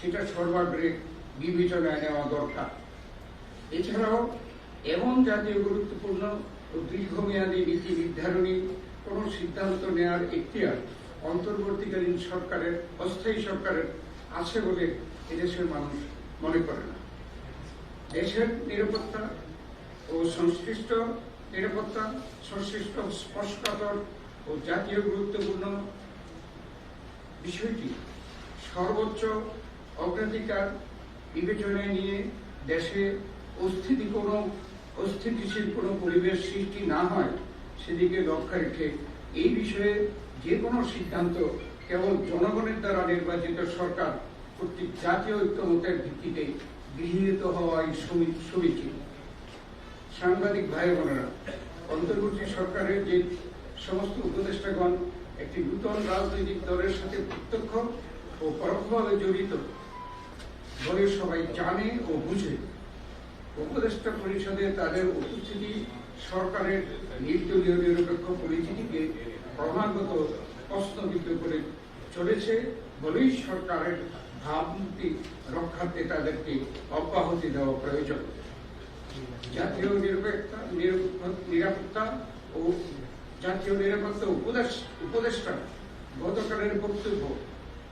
সেটা সর্বাগ্রে বিবেচনায় নেওয়া দরকার। এছাড়াও, এমন জাতীয় গুরুত্বপূর্ণ ও দীর্ঘমেয়াদী নীতি নির্ধারণী কোনো সিদ্ধান্ত নেওয়ার এখতিয়ার অন্তর্বর্তীকালীন সরকারের, অস্থায়ী সরকারের আছে বলে এদেশের মানুষ মনে করে না। দেশের নিরাপত্তা ও সংশ্লিষ্ট নিরাপত্তা, সংশ্লিষ্ট স্পষ্টতর ও জাতীয় গুরুত্বপূর্ণ বিষয়টি সর্বোচ্চ অগ্রাধিকার বিবেচনায় নিয়ে দেশে অস্থিতি কোনো, অস্থিতিশীল কোনো পরিবেশ সৃষ্টি না হয়, সেদিকে লক্ষ্য রেখে এই বিষয়ে যে কোনো সিদ্ধান্ত কেবল জনগণের দ্বারা নির্বাচিত সরকার কর্তৃক জাতীয় ঐক্যমতের ভিত্তিতে গৃহীত হওয়াই সমী- সমীচীন। সাংবাদিক ভাই বোনেরা অন্তর্বর্তী সরকারের যে সমস্ত উপদেষ্টাগণ একটি নূতন রাজনৈতিক দলের সাথে প্রত্যক্ষ ও পরোক্ষভাবে জড়িত বলে সবাই জানে ও বুঝে। উপদেষ্টা পরিষদে তাদের উপস্থিতি, সরকারের নির্দলীয় নিরপেক্ষ পরিচিতিকে ক্রমাগত প্রশ্নবিদ্ধ করে চলেছে। বলেই সরকারের ভাবমূর্তি রক্ষার্থে তাদেরকে অব্যাহতি দেওয়া প্রয়োজন। জাতীয় নিরপেক্ষতা নিরপ- নিরাপত্তা ও জাতীয় নিরাপত্তা উপদেশ, উপদেষ্টা গতকালের বক্তব্য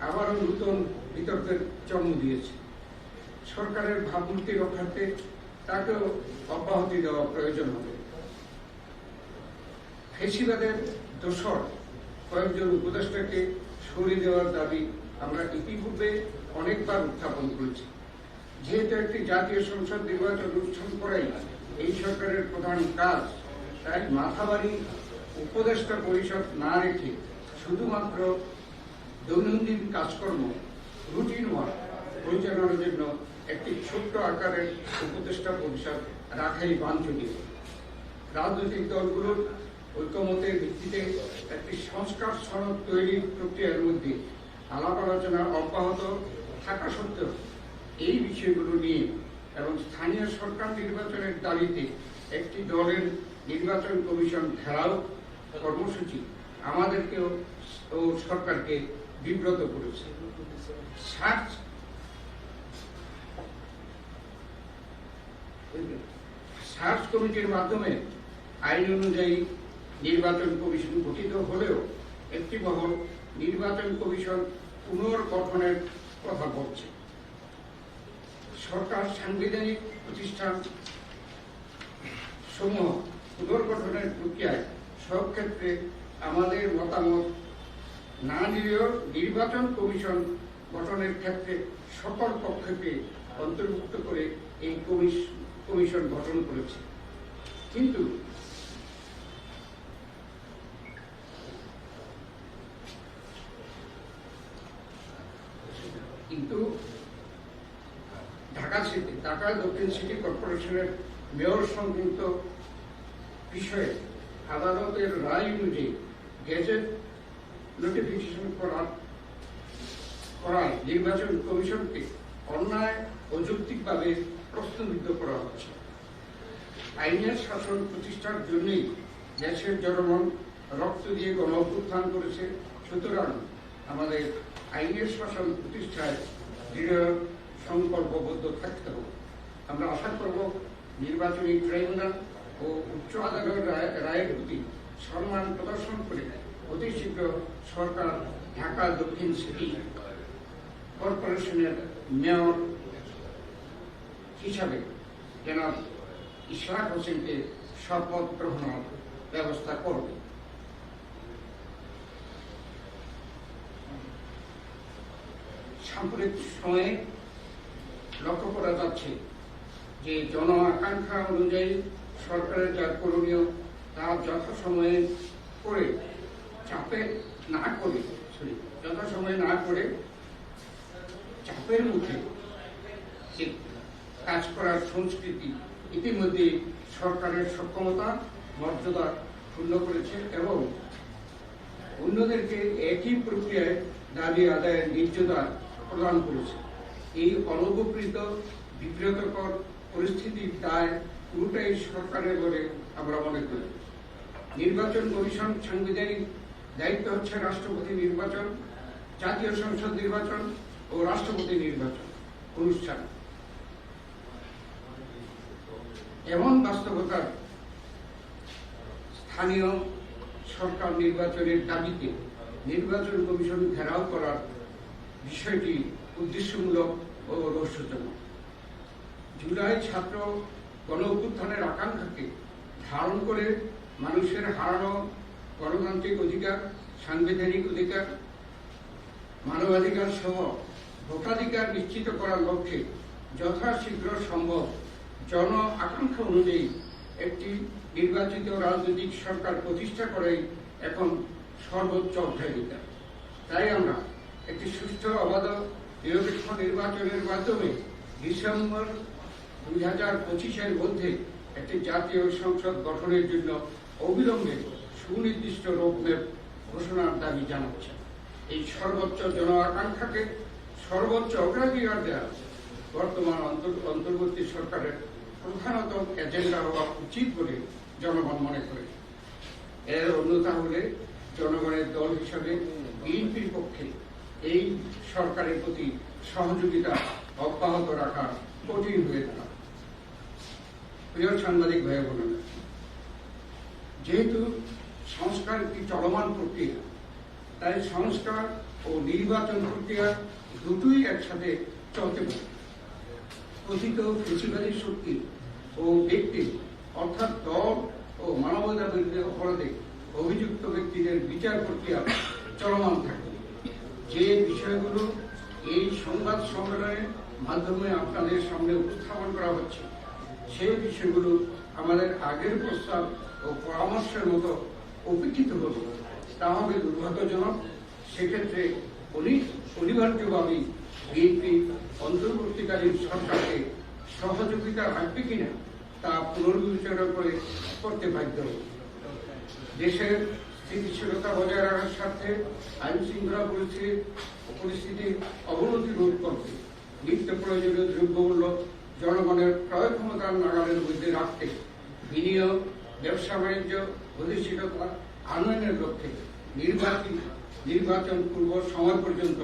আবারও নূতন বিতর্কের জন্ম দিয়েছে। সরকারের ভাবমূর্তি রক্ষার্থে তাকেও অব্যাহতি দেওয়া প্রয়োজন হবে। ফেসিবাদের দোসর কয়েকজন উপদেষ্টাকে সরিয়ে দেওয়ার দাবি আমরা ইতিপূর্বে অনেকবার উত্থাপন করেছি। যেহেতু একটি জাতীয় সংসদ নির্বাচন অনুষ্ঠান করাই এই সরকারের প্রধান কাজ, তাই মাথাবাড়ি উপদেষ্টা পরিষদ না রেখে শুধুমাত্র দৈনন্দিন কাজকর্ম, রুটিন ওয়ার্ক পরিচালনার জন্য একটি ছোট্ট আকারের উপদেষ্টা পরিষদ রাখাই বাঞ্ছনীয় রাজনৈতিক দলগুলোর ঐক্যমতের ভিত্তিতে একটি সংস্কার সনদ তৈরির প্রক্রিয়ার মধ্যে আলাপ আলোচনা অব্যাহত থাকা সত্ত্বেও এই বিষয়গুলো নিয়ে এবং স্থানীয় সরকার নির্বাচনের দাবিতে একটি দলের নির্বাচন কমিশন ঘেরাও কর্মসূচি আমাদেরকেও ও সরকারকে বিব্রত করেছে। সার্চ সার্চ কমিটির মাধ্যমে আইন অনুযায়ী নির্বাচন কমিশন গঠিত হলেও একটি মহল নির্বাচন কমিশন পুনর্গঠনের কথা বলছে। সরকার সাংবিধানিক প্রতিষ্ঠান সমূহ পুনর্গঠনের প্রক্রিয়ায় সব ক্ষেত্রে আমাদের মতামত না নিলেও নির্বাচন কমিশন গঠনের ক্ষেত্রে সকল পক্ষকে অন্তর্ভুক্ত করে এই কমিশ- কমিশন গঠন করেছে। কিন্তু কিন্তু ঢাকা সিটি, ঢাকা দক্ষিণ সিটি কর্পোরেশনের মেয়র সংক্রান্ত বিষয়ে আদালতের রায় অনুযায়ী গেজেট নোটিফিকেশন করার করায় নির্বাচন কমিশনকে অন্যায় অযৌক্তিকভাবে প্রশ্নবিদ্ধ করা হচ্ছে। আইনের শাসন প্রতিষ্ঠার জন্যই দেশের জনগণ রক্ত দিয়ে গণ অভ্যুত্থান করেছে। সুতরাং আমাদের আইনের শাসন প্রতিষ্ঠায় দৃঢ় সংকল্পবদ্ধ থাকতে হবে। আমরা আশা করব নির্বাচনী ট্রাইব্যুনাল ও উচ্চ আদালতের রায়ের প্রতি সম্মান প্রদর্শন করে অতি শীঘ্র সরকার ঢাকা দক্ষিণ সিটি কর্পোরেশনের মেয়র হিসাবে যেন ইশরাক হোসেনকে শপথ গ্রহণের ব্যবস্থা করবে। সাম্প্রতিক সময়ে লক্ষ্য করা যাচ্ছে যে জন আকাঙ্ক্ষা অনুযায়ী সরকারের যা করণীয় তা যথাসময়ে করে চাপে না করে সরি যথাসময়ে না করে চাপের মুখে কাজ করার সংস্কৃতি ইতিমধ্যে সরকারের সক্ষমতা, মর্যাদা ক্ষুণ্ণ করেছে এবং অন্যদেরকে একই প্রক্রিয়ায় দাবি আদায়ের নির্যাতন প্রদান করেছে। এই অনুপকৃত বিব্রতকর পরিস্থিতির দায় পুরোটাই সরকারের বলে আমরা মনে করি। নির্বাচন কমিশন সাংবিধানিক দায়িত্ব হচ্ছে রাষ্ট্রপতি নির্বাচন, জাতীয় সংসদ নির্বাচন ও রাষ্ট্রপতি নির্বাচন অনুষ্ঠান। এমন বাস্তবতার স্থানীয় সরকার নির্বাচনের দাবিতে নির্বাচন কমিশন ঘেরাও করার বিষয়টি উদ্দেশ্যমূলক ও রহস্যজনক। জুলাই ছাত্র গণ অভ্যুত্থানের আকাঙ্ক্ষাকে ধারণ করে মানুষের হারানো গণতান্ত্রিক অধিকার, সাংবিধানিক অধিকার, মানবাধিকার সহ ভোটাধিকার নিশ্চিত করার লক্ষ্যে যথাশীঘ্র সম্ভব জন আকাঙ্ক্ষা অনুযায়ী একটি নির্বাচিত রাজনৈতিক সরকার প্রতিষ্ঠা করাই এখন সর্বোচ্চ অগ্রাধিকার। তাই আমরা একটি সুষ্ঠু অবাধ নিরপেক্ষ নির্বাচনের মাধ্যমে ডিসেম্বর দুই হাজার পঁচিশের মধ্যে একটি জাতীয় সংসদ গঠনের জন্য অবিলম্বে সুনির্দিষ্ট রোডম্যাপ ঘোষণার দাবি জানাচ্ছে এই সর্বোচ্চ জন আকাঙ্ক্ষাকে সর্বোচ্চ অগ্রাধিকার দেওয়া বর্তমান অন্তর- অন্তর্বর্তী সরকারের প্রধানত এজেন্ডা হওয়া উচিত বলে জনগণ মনে করে। এর অন্যতা হলে জনগণের দল হিসাবে বিএনপির পক্ষে এই সরকারের প্রতি সহযোগিতা অব্যাহত রাখা কঠিন হয়ে দাঁড়ায় প্রিয় সাংবাদিক ভাই বোনেরা, যেহেতু সংস্কার একটি চলমান প্রক্রিয়া, তাই সংস্কার ও নির্বাচন প্রক্রিয়া দুটোই একসাথে চলতে পারে। কথিত ফেসিবাদী শক্তি ও ব্যক্তি, অর্থাৎ দল ও মানবতা বিরোধী অপরাধে অভিযুক্ত ব্যক্তিদের বিচার প্রক্রিয়া চলমান থাকে যে বিষয়গুলো এই সংবাদ সম্মেলনের মাধ্যমে আপনাদের সামনে উপস্থাপন করা হচ্ছে, সেই বিষয়গুলো আমাদের আগের প্রস্তাব ও পরামর্শের মতো উপেক্ষিত হলো তা হবে দুর্ভাগ্যজনক। সেক্ষেত্রে অনি- অনিবার্যভাবেই বিএনপি অন্তর্বর্তীকালীন সরকারকে সহযোগিতা রাখবে কিনা তা পুনর্বিবেচনা করে করতে বাধ্য। দেশের স্থিতিশীলতা বজায় রাখার স্বার্থে আইন শৃঙ্খলা পরিস্থিতি পরিস্থিতির অবনতি রোধ করতে, নিত্য প্রয়োজনীয় দ্রব্যমূল্য জনগণের ক্রয় ক্ষমতার নাগালের মধ্যে রাখতে, বিনিয়োগ, ব্যবসা বাণিজ্য গতিশীলতা আনয়নের লক্ষ্যে নির্বাচন নির্বাচন পূর্ব সময় পর্যন্ত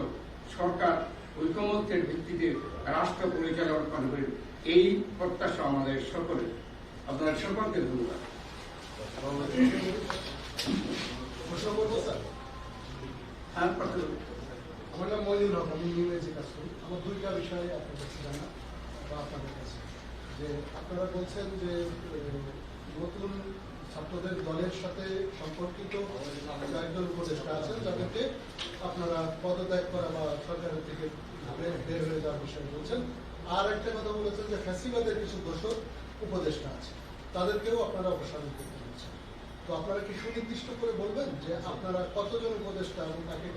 সরকার ঐকমত্যের ভিত্তিতে রাষ্ট্র পরিচালনা করবে এই প্রত্যাশা আমাদের সকলের। আপনার সকলকে ধন্যবাদ। হ্যাঁ আমার নাম মইনুল হক, আমি ইংরেজি কাজ করি। আমার দুইটা বিষয়ে আপনার কাছে জানা বা আপনাদের কাছে। যে আপনারা বলছেন যে ছাত্রদের দলের সাথে সম্পর্কিত একজন উপদেষ্টা আছেন, যাদেরকে আপনারা পদত্যাগ করা বা সরকারের থেকে বের- হয়ে যাওয়ার বিষয়ে বলছেন। আর একটা কথা বলেছেন যে ফ্যাসিবাদের কিছু দোষক উপদেষ্টা আছে তাদেরকেও আপনারা অপসারণ করতে বলছেন। তো আপনারা কি সুনির্দিষ্ট করে বলবেন যে আপনারা কতজন উপদেষ্টা এবং তাকে?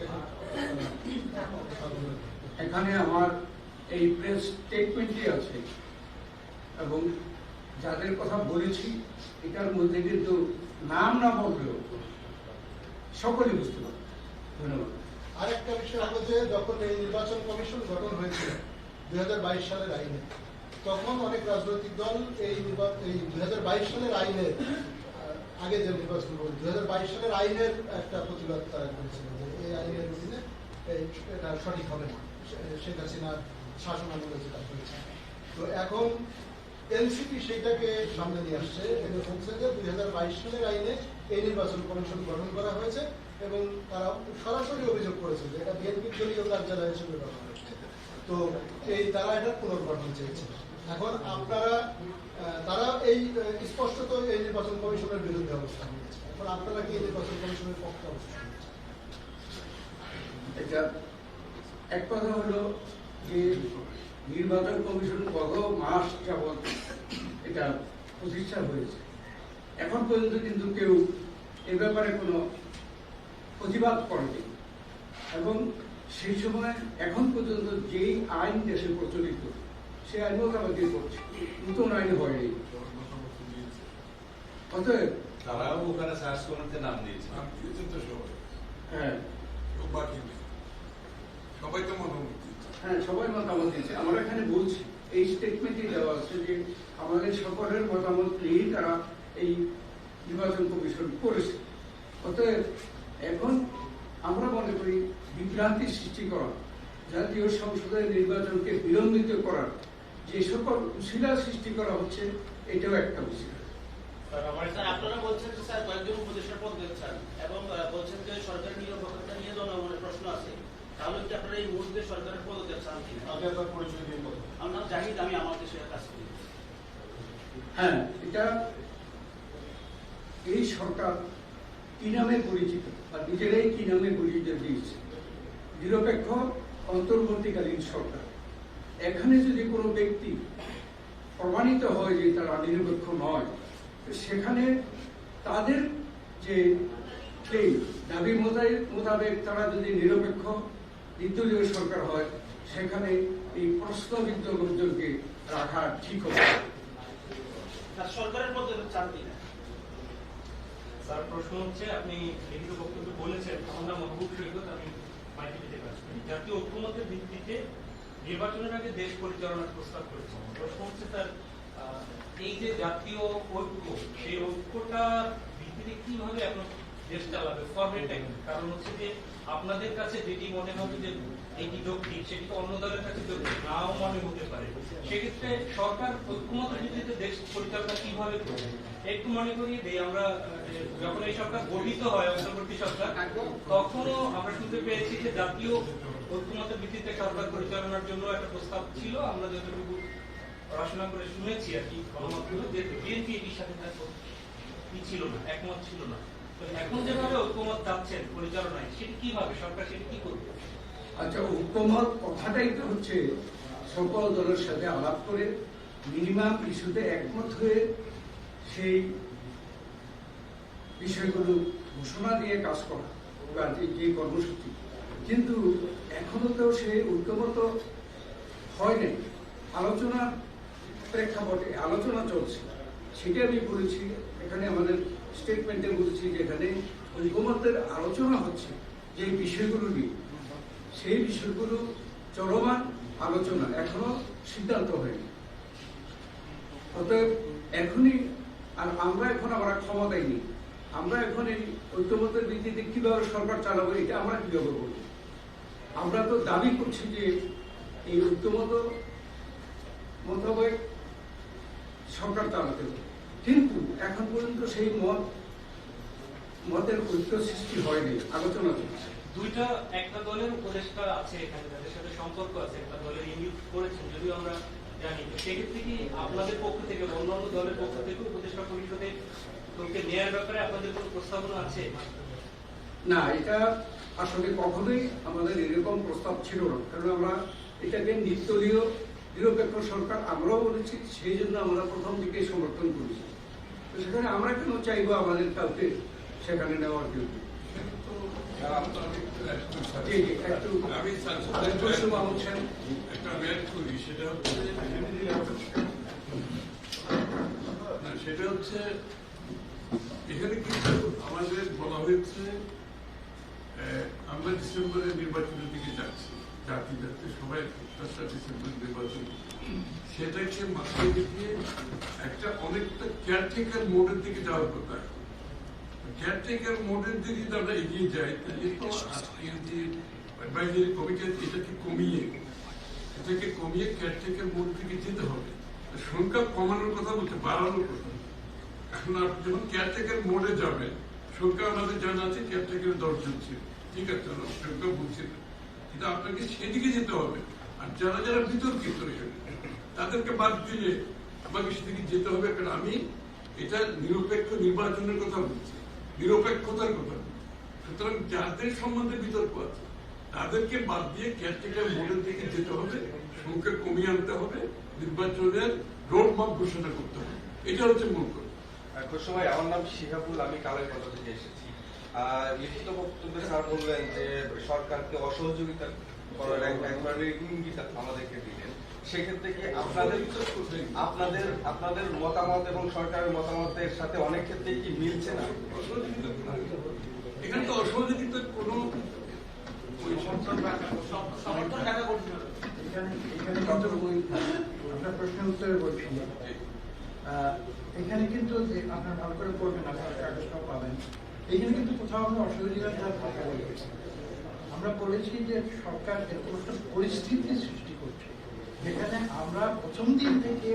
এখানে আমার এই প্রেস স্টেটমেন্টই আছে এবং যাদের কথা বলেছি, এটার মধ্যে কিন্তু নাম না বললেও সকলে বুঝতে পারবে। ধন্যবাদ। আরেকটা বিষয় হলো যে, যখন এই নির্বাচন কমিশন গঠন হয়েছিল, দুই সালের আইনে, তখন অনেক রাজনৈতিক দল এই এই দুই হাজার বাইশ সালের আইনের আগে যে নির্বাচন হল, দুই সালের আইনের একটা প্রতিবাদ তারা করেছিল যে এই আইনের অধীনে এটা সঠিক হবে না। শেখ হাসিনার শাসন আমলে যেটা তো এখন এনসিপি সেটাকে সামনে নিয়ে আসছে। এবং বলছে যে দুই হাজার বাইশ সালের আইনে এই নির্বাচন কমিশন গঠন করা হয়েছে এবং তারা সরাসরি অভিযোগ করেছে যে এটা বিএনপি দলীয় কার্যালয় হিসেবে গঠন হয়েছে তো এই তারা এটা পুনর্গঠন চেয়েছে। এখন আপনারা তারা এই স্পষ্টত এই নির্বাচন কমিশনের বিরুদ্ধে অবস্থান নিয়েছে। এখন আপনারা কি নির্বাচন কমিশনের পক্ষে অবস্থান নিয়েছেন? এটা এক কথা হলো যে নির্বাচন কমিশন গত মাস যাবৎ এটা প্রতিষ্ঠা হয়েছে? এখন পর্যন্ত কিন্তু কেউ এ ব্যাপারে কোনো প্রতিবাদ করেনি। এবং সেই সময় এখন পর্যন্ত যেই আইন দেশে প্রচলিত সেই আইন মোকাবেলা করছে। নতুন আইন হয়নি। অতএব তারাও ওখানে সার্চ কমিটিতে নাম দিয়েছে। নাম দিয়েছেন তো সবাই। হ্যাঁ। বাকি সবাই তো দিচ্ছে হ্যাঁ সবাই মতামত দিয়েছে। আমরা এখানে বলছি, এই স্টেটমেন্টে দেওয়া আছে যে আমাদের সকলের মতামত নিয়েই তারা এই নির্বাচন কমিশন করেছে। অতএব এখন আমরা মনে করি বিভ্রান্তি সৃষ্টি করা, জাতীয় সংসদের নির্বাচনকে বিলম্বিত করার যে সকল উশিলা সৃষ্টি করা হচ্ছে, এটাও একটা উশিলা। আপনারা বলছেন স্যার কয়েকজন উপদেষ্টা পদ দিচ্ছেন এবং আহ, বলছেন যে সরকারের নিরপেক্ষতা নিয়ে জনগণের প্রশ্ন আছে তাহলে কি আপনারা এই মুহূর্তে সরকারের পদ দিচ্ছেন আগে আপনার পরিচয় দিয়ে আমার নাম জাহিদ আমি আমার দেশের কাজ করি হ্যাঁ এটা এই সরকার কি নামে পরিচিত বা নিজেরাই কি নামে পরিচিত দিয়েছে? নিরপেক্ষ অন্তর্বর্তীকালীন সরকার। এখানে যদি কোনো ব্যক্তি প্রমাণিত হয় যে তারা নিরপেক্ষ নয় তো সেখানে তাদের যে দাবি মোতাবেক তারা যদি নিরপেক্ষ নির্দলীয় সরকার হয় সেখানে এই প্রশ্নবিদ্ধ লোকজনকে রাখা ঠিক হবে। সরকারের পদ চান কিনা স্যার প্রশ্ন হচ্ছে আপনি লিখিত বক্তব্য বলেছেন আমার নাম মহবুব সৈকত আমি করি জাতীয় ঐক্যমতের ভিত্তিতে নির্বাচনের আগে দেশ পরিচালনার প্রস্তাব করেছেন। প্রশ্ন হচ্ছে স্যার আহ, এই যে জাতীয় ঐক্য সেই ঐক্যটার ভিত্তিতে কীভাবে এখন দেশ চালাবে ফরমেটটা কি? কারণ হচ্ছে যে আপনাদের কাছে যেটি মনে হবে যে এটি যৌক্তিক সেটি তো অন্য দলের কাছে যৌক্তিক নাও মনে হতে পারে। সেক্ষেত্রে সরকার ঐক্যমতের ভিত্তিতে দেশ পরিচালনা কীভাবে করবে? একটু মনে করিয়ে আমরা যখন এই সরকার গঠিত হয়, অন্তর্বর্তী সরকার, তখনও আমরা শুনতে পেয়েছি যে জাতীয় ঐক্যমতের ভিত্তিতে সরকার পরিচালনার জন্য একটা প্রস্তাব ছিল। আমরা যতটুকু পড়াশোনা করে শুনেছি আর কি গণমাধ্যমে যে বিএনপি এটির সাথে ছিল না, একমত ছিল না। এখন যেভাবে ঐক্যমত চাচ্ছেন পরিচালনায়, সেটি কীভাবে? সরকার কি করবে? আচ্ছা ঐক্যমত কথাটাই তো হচ্ছে, সকল দলের সাথে আলাপ করে মিনিমাম ইস্যুতে একমত হয়ে সেই বিষয়গুলো ঘোষণা দিয়ে কাজ করা যে- কর্মসূচি। কিন্তু এখনও তো সেই ঐক্যমত হয় নাই। আলোচনা প্রেক্ষাপটে আলোচনা চলছে। সেটা আমি বলেছি, এখানে আমাদের স্টেটমেন্টে বলেছি যে এখানে ঐক্যমতের আলোচনা হচ্ছে যে বিষয়গুলো নিয়ে। সেই বিষয়গুলো চলমান আলোচনা এখনও সিদ্ধান্ত হয়নি। অতএব এখনই আর আমরা এখন আমরা ক্ষমতায় নেই। আমরা এখন এই ঐক্যমতের ভিত্তিতে কীভাবে সরকার চালাবো, এটা আমরা কীভাবে বলব আমরা তো দাবি করছি যে এই ঐক্যমত মোতাবেক সরকার চালাতে হবে। কিন্তু এখন পর্যন্ত সেই মত মতের ঐক্য সৃষ্টি হয়নি আলোচনা চলছে। দুইটা একটা দলের উপদেষ্টা আছে এখানে যাদের সাথে সম্পর্ক আছে একটা দলের ইউনিট করেছেন যদিও আমরা জানি। সেক্ষেত্রে কি আপনাদের পক্ষ থেকে অন্যান্য দলের পক্ষ থেকে উপদেষ্টা পরিষদে লোককে নেয়ার ব্যাপারে আপনাদের কোনো প্রস্তাবনা আছে? না এটা আসলে কখনোই আমাদের এরকম প্রস্তাব ছিল না। কারণ আমরা এটাকে নির্দলীয় নিরপেক্ষ সরকার আমরাও বলেছি সেই জন্য আমরা প্রথম দিকে সমর্থন করেছি। সেখানে আমরা কেন চাইব আমাদের কাউকে? সেখানে নেওয়ার জন্য। সেটা হচ্ছে এখানে আমাদের বলা হয়েছে আমরা ডিসেম্বরে নির্বাচনের দিকে যাচ্ছি। জাতি যাচ্ছে সবাই দশটা ডিসেম্বর নির্বাচন সেটাকে মাথায় একটা অনেকটা মোডের দিকে যাওয়ার কথা। মোডের দিকে আমরা এগিয়ে যাই তাহলে তো আজকের যে অ্যাডভাইজারি কমিটি এটাকে কমিয়ে এটাকে কমিয়ে মোড যেতে হবে। সংখ্যা কমানোর কথা বলছে বাড়ানোর কথা। এখন আপনি যখন কেয়ারটেকার মোডে যাবেন সংখ্যা আমাদের জানা আছে কেয়ারটেকার দশজন ছিল। ঠিক আছে সংখ্যা বলছি না। কিন্তু আপনাকে সেদিকে যেতে হবে। আর যারা যারা বিতর্কিত এখানে, তাদেরকে বাদ দিলে আমাকে সেদিকে যেতে হবে, কারণ আমি এটা নিরপেক্ষ নির্বাচনের কথা বলছি। নিরপেক্ষতার কথা সুতরাং যাদের সম্বন্ধে বিতর্ক আছে, তাদেরকে বাদ দিয়ে কেয়ারটেকার মোডের দিকে যেতে হবে সংখ্যা কমিয়ে আনতে হবে, নির্বাচনের রোড ম্যাপ ঘোষণা করতে হবে। এটা হচ্ছে মূল কথা। ভাই আমার নাম শিহাবুল, আমি কালের কথা থেকে এসেছি। লিখিত বক্তব্যে স্যার বললেন যে সরকারকে অসহযোগিতা করার এক এক ইঙ্গিত আমাদেরকে দিলেন। সেক্ষেত্রে কি আপনাদের আপনাদের আপনাদের মতামত এবং সরকারের মতামতের সাথে অনেক ক্ষেত্রে কি মিলছে না? এখানে তো কোনো সমর্থন হবে এখানে এখানে কিন্তু আপনার প্রশ্নের উত্তরে বলছি আহ, এখানে কিন্তু যে আপনার ভালো করে পড়বেন আপনার কাগজটাও পাবেন। এখানে কিন্তু কোথাও আমরা অসহযোগিতার কথা বলি আমরা বলেছি যে সরকার এরকম একটা পরিস্থিতি সৃষ্টি যেখানে আমরা প্রথম দিন থেকে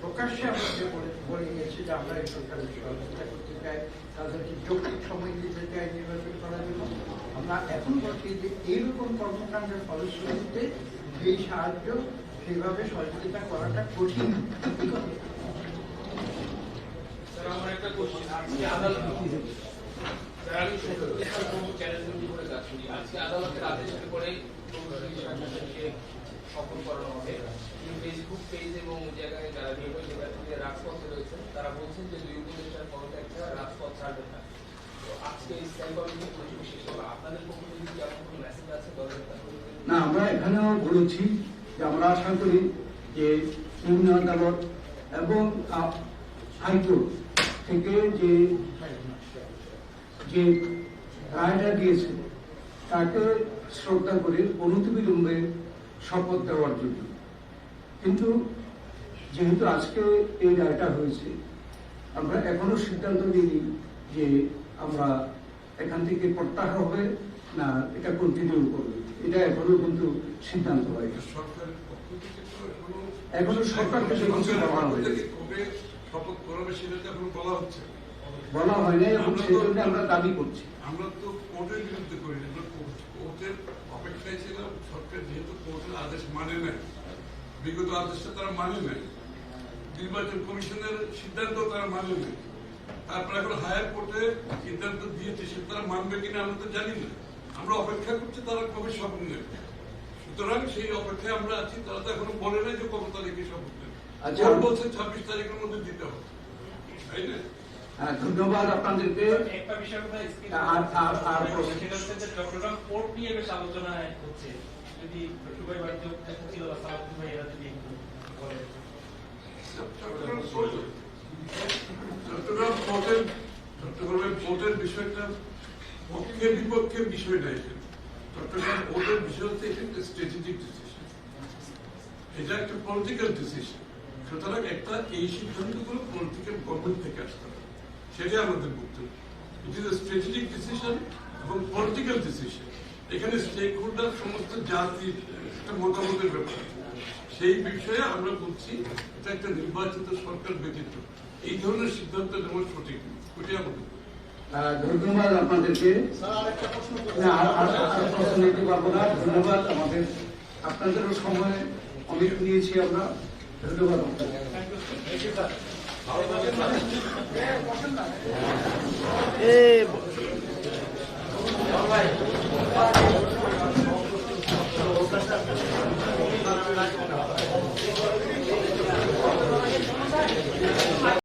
প্রকাশ্যে আমরা যে বলে- বলে গেছি যে আমরা এই সরকারের সহযোগিতা করতে চাই, তাদেরকে যৌক্তিক সময় দিতে চাই নির্বাচন করার জন্য। আমরা এখন বলছি যে এইরকম কর্মকাণ্ডের ফলশ্রুতিতে সেই সাহায্য, সেইভাবে সহযোগিতা করাটা কঠিন। আমার একটা কোশ্চেন আজকে আদালত আজকে আদালতের আদেশের পরে সফল করানো হবে। ফেসবুক পেজ এবং জায়গায় যারা নির্বাচনী নির্বাচনীদের রাজপথে রয়েছেন। তারা বলছেন যে দুই উপদেষ্টার পদত্যাগটা রাজপথ ছাড়বে না। না, আমরা এখানেও বলেছি যে আমরা আশা করি যে নিম্ন আদালত এবং হাইকোর্ট থেকে যে যে রায়টা দিয়েছে, তাকে শ্রদ্ধা করে অনতিবিলম্বে শপথ দেওয়ার জন্য। কিন্তু যেহেতু আজকে এই রায়টা হয়েছে আমরা এখনও সিদ্ধান্ত নিইনি যে আমরা এখান থেকে প্রত্যাহার হবে না এটা কন্টিনিউ করবে। এটা এখনও কিন্তু সিদ্ধান্ত তো এখনও সরকার থেকে কিছু বলা হয় নাই এবং আমরা সেই তো- জন্য আমরা দাবি করছি। আমরা তো কোর্টের বিরুদ্ধে করি না কোর্টের অপেক্ষায় ছিলাম সরকার যেহেতু কোর্টের আদেশ মানে নাই বিগত আদেশটা তারা মানে নাই নির্বাচন কমিশনের সিদ্ধান্ত তারা মানে নাই তারপর এখন হায়ার কোর্টে সিদ্ধান্ত দিয়েছে সে তারা মানবে কিনা আমরা তো জানি না আমরা অপেক্ষা করছি তারা কবে শপথ নেবে সুতরাং সেই অপেক্ষায় আমরা আছি তারা তো এখনও বলে নাই যে কত তারিখে শপথ নেবে। বলছে ছাব্বিশ তারিখের মধ্যে দিতে হবে তাই না? ধন্যবাদ আপনাদেরকে। একটা বিষয় কথা skip আর- আর- আর সেটা হচ্ছে যে চট্টগ্রাম পোর্ট নিয়ে বেশ আলোচনায় হচ্ছে। যদি দুবাই বাণিজ্য ছিল বা সালাউদ্দিন ভাই এরা যদি একটু চট্টগ্রাম পোর্ট চট্টগ্রাম পোর্টের চট্টগ্রামের পোর্টের বিষয়টা পক্ষে বিপক্ষের বিষয় না এখানে চট্টগ্রাম পোর্টের বিষয় হচ্ছে এটা একটা স্ট্র্যাটেজিক ডিসিশন এটা একটা পলিটিক্যাল ডিসিশন সুতরাং একটা এই সিদ্ধান্তগুলো পলিটিক্যাল গভর্নমেন্ট থেকে আসতে হবে। সেটাই আমাদের বক্তব্য ইট ইজ স্ট্র্যাটেজিক ডিসিশন এবং পলিটিক্যাল ডিসিশন এখানে স্টেক হোল্ডার সমস্ত জাতির একটা মতামতের ব্যাপার। সেই বিষয়ে আমরা বলছি এটা একটা নির্বাচিত সরকার ব্যতীত। এই ধরনের সিদ্ধান্ত নেওয়া সঠিক। ওইটাই আমাদের। ধন্যবাদ আপনাদেরকে। স্যার আরেকটা প্রশ্ন করছি। না আর আর- আর প্রশ্ন নিতে পারব না। ধন্যবাদ আমাদের। আপনাদেরও সময় অনেক নিয়েছি আমরা। ধন্যবাদ আপনাদের। এ